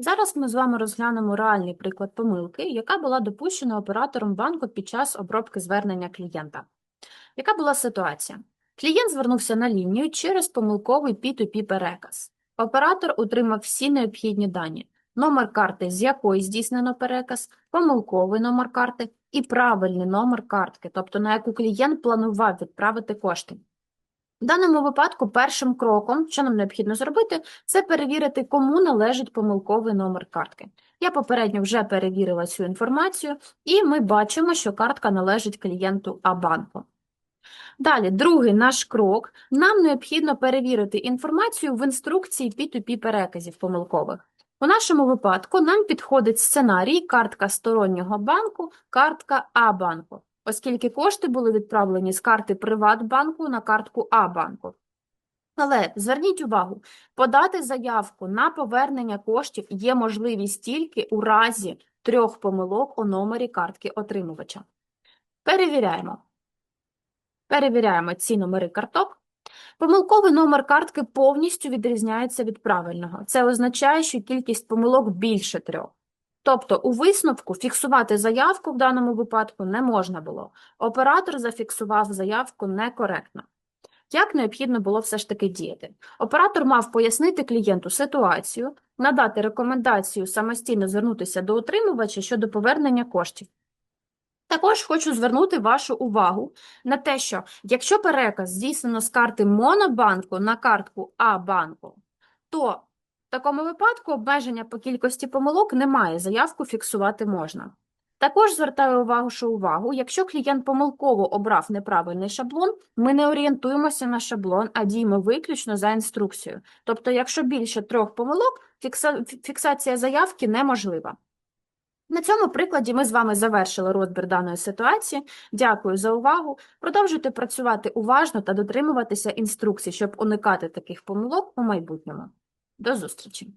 Зараз ми з вами розглянемо реальний приклад помилки, яка була допущена оператором банку під час обробки звернення клієнта. Яка була ситуація? Клієнт звернувся на лінію через помилковий P2P переказ. Оператор отримав всі необхідні дані: номер карти, з якої здійснено переказ, помилковий номер карти і правильний номер картки, тобто на яку клієнт планував відправити кошти. В даному випадку першим кроком, що нам необхідно зробити, це перевірити, кому належить помилковий номер картки. Я попередньо вже перевірила цю інформацію, і ми бачимо, що картка належить клієнту А-банку. Далі, другий наш крок. Нам необхідно перевірити інформацію в інструкції P2P переказів помилкових. У нашому випадку нам підходить сценарій картка стороннього банку, картка А-банку, оскільки кошти були відправлені з карти Приватбанку на картку А-банку. Але зверніть увагу, подати заявку на повернення коштів є можливість тільки у разі трьох помилок у номері картки отримувача. Перевіряємо. Перевіряємо ці номери карток. Помилковий номер картки повністю відрізняється від правильного. Це означає, що кількість помилок більше трьох. Тобто у висновку фіксувати заявку в даному випадку не можна було. Оператор зафіксував заявку некоректно. Як необхідно було все ж таки діяти? Оператор мав пояснити клієнту ситуацію, надати рекомендацію самостійно звернутися до отримувача щодо повернення коштів. Також хочу звернути вашу увагу на те, що якщо переказ здійснено з карти Монобанку на картку А-банку, то в такому випадку обмеження по кількості помилок немає, заявку фіксувати можна. Також звертаю вашу увагу, якщо клієнт помилково обрав неправильний шаблон, ми не орієнтуємося на шаблон, а діємо виключно за інструкцією. Тобто, якщо більше трьох помилок, фіксація заявки неможлива. На цьому прикладі ми з вами завершили розбір даної ситуації. Дякую за увагу. Продовжуйте працювати уважно та дотримуватися інструкцій, щоб уникати таких помилок у майбутньому. До зустрічі!